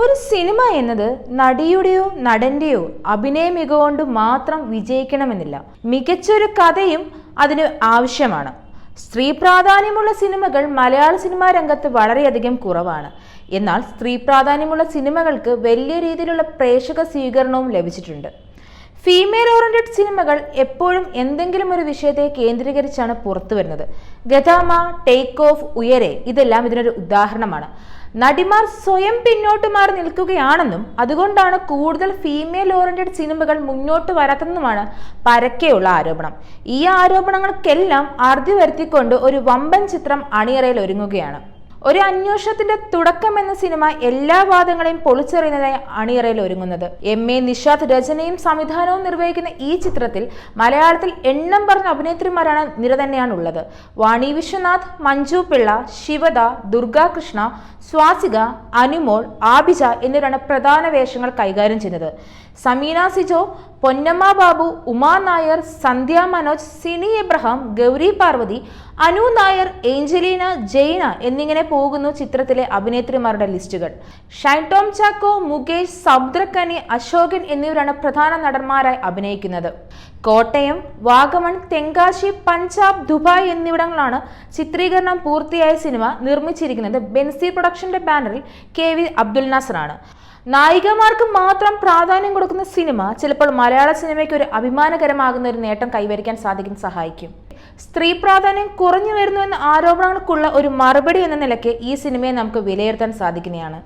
ഒരു സിനിമ എന്നത് നടിയുടെയോ നടന്റെയോ അഭിനയ മികവുകൊണ്ട് മാത്രം വിജയിക്കണമെന്നില്ല. മികച്ചൊരു കഥയും അതിന് ആവശ്യമാണ്. സ്ത്രീ പ്രാധാന്യമുള്ള സിനിമകൾ മലയാള സിനിമാ രംഗത്ത് വളരെയധികം കുറവാണ്. എന്നാൽ സ്ത്രീ പ്രാധാന്യമുള്ള സിനിമകൾക്ക് വലിയ രീതിയിലുള്ള പ്രേക്ഷക സ്വീകരണവും ലഭിച്ചിട്ടുണ്ട്. ഫീമെയിൽ ഓറിയന്റഡ് സിനിമകൾ എപ്പോഴും എന്തെങ്കിലും ഒരു വിഷയത്തെ കേന്ദ്രീകരിച്ചാണ് പുറത്തു വരുന്നത് ഗതാമ ടേക്ക് ഓഫ് ഉയരെ ഇതെല്ലാം ഇതിനൊരു ഉദാഹരണമാണ്. നടിമാർ സ്വയം പിന്നോട്ട് മാറി നിൽക്കുകയാണെന്നും അതുകൊണ്ടാണ് കൂടുതൽ ഫീമെയിൽ ഓറിയന്റഡ് സിനിമകൾ മുന്നോട്ട് വരാത്തതെന്നുമാണ് പരക്കെയുള്ള ആരോപണം. ഈ ആരോപണങ്ങൾക്കെല്ലാം അറുതി വരുത്തിക്കൊണ്ട് ഒരു വമ്പൻ ചിത്രം അണിയറയിൽ ഒരുങ്ങുകയാണ്. ഒരു അന്വേഷണത്തിന്റെ തുടക്കം എന്ന സിനിമ എല്ലാ വാദങ്ങളെയും പൊളിച്ചെറിയുന്നതിനായി അണിയറയിൽ ഒരുങ്ങുന്നത്. എം എ നിഷാദ് രചനയും സംവിധാനവും നിർവഹിക്കുന്ന ഈ ചിത്രത്തിൽ മലയാളത്തിൽ എണ്ണം പറഞ്ഞ അഭിനേത്രിമാരാണ് നിര തന്നെയാണുള്ളത്. വാണി വിശ്വനാഥ് മഞ്ജു പിള്ള ശിവദ ദുർഗാകൃഷ്ണ സ്വാസിക അനുമോൾ ആബിജ എന്നിവരാണ് പ്രധാന വേഷങ്ങൾ കൈകാര്യം ചെയ്യുന്നത്. സമീന സിജോ പൊന്നമ്മ ബാബു ഉമാ നായർ സന്ധ്യ മനോജ് സിനി എബ്രഹാം ഗൗരി പാർവതി അനു നായർ ഏഞ്ചലീന ജെയ്ന എന്നിങ്ങനെ പോകുന്നു ചിത്രത്തിലെ അഭിനേത്രിമാരുടെ ലിസ്റ്റുകൾ. ഷൈൻ ടോം ചാക്കോ മുകേഷ് സബ്ദ്രക്കനി അശോകൻ എന്നിവരാണ് പ്രധാന നടന്മാരായി അഭിനയിക്കുന്നത്. കോട്ടയം വാഗമൺ തെങ്കാശി പഞ്ചാബ് ദുബായ് എന്നിവിടങ്ങളാണ് ചിത്രീകരണം പൂർത്തിയായ സിനിമ നിർമ്മിച്ചിരിക്കുന്നത്. ബെൻസി പ്രൊഡക്ഷന്റെ ബാനറിൽ കെ വി അബ്ദുൽ നാസറാണ്. നായികമാർക്ക് മാത്രം പ്രാധാന്യം കൊടുക്കുന്ന സിനിമ ചിലപ്പോൾ മലയാള സിനിമയ്ക്ക് ഒരു അഭിമാനകരമാകുന്ന ഒരു നേട്ടം കൈവരിക്കാൻ സാധിക്കും സഹായിക്കും. സ്ത്രീ പ്രാധാന്യം കുറഞ്ഞു വരുന്നു എന്ന ആരോപണങ്ങൾക്കുള്ള ഒരു മറുപടി എന്ന നിലയ്ക്ക് ഈ സിനിമയെ നമുക്ക് വിലയിരുത്താൻ സാധിക്കുന്നതാണ്.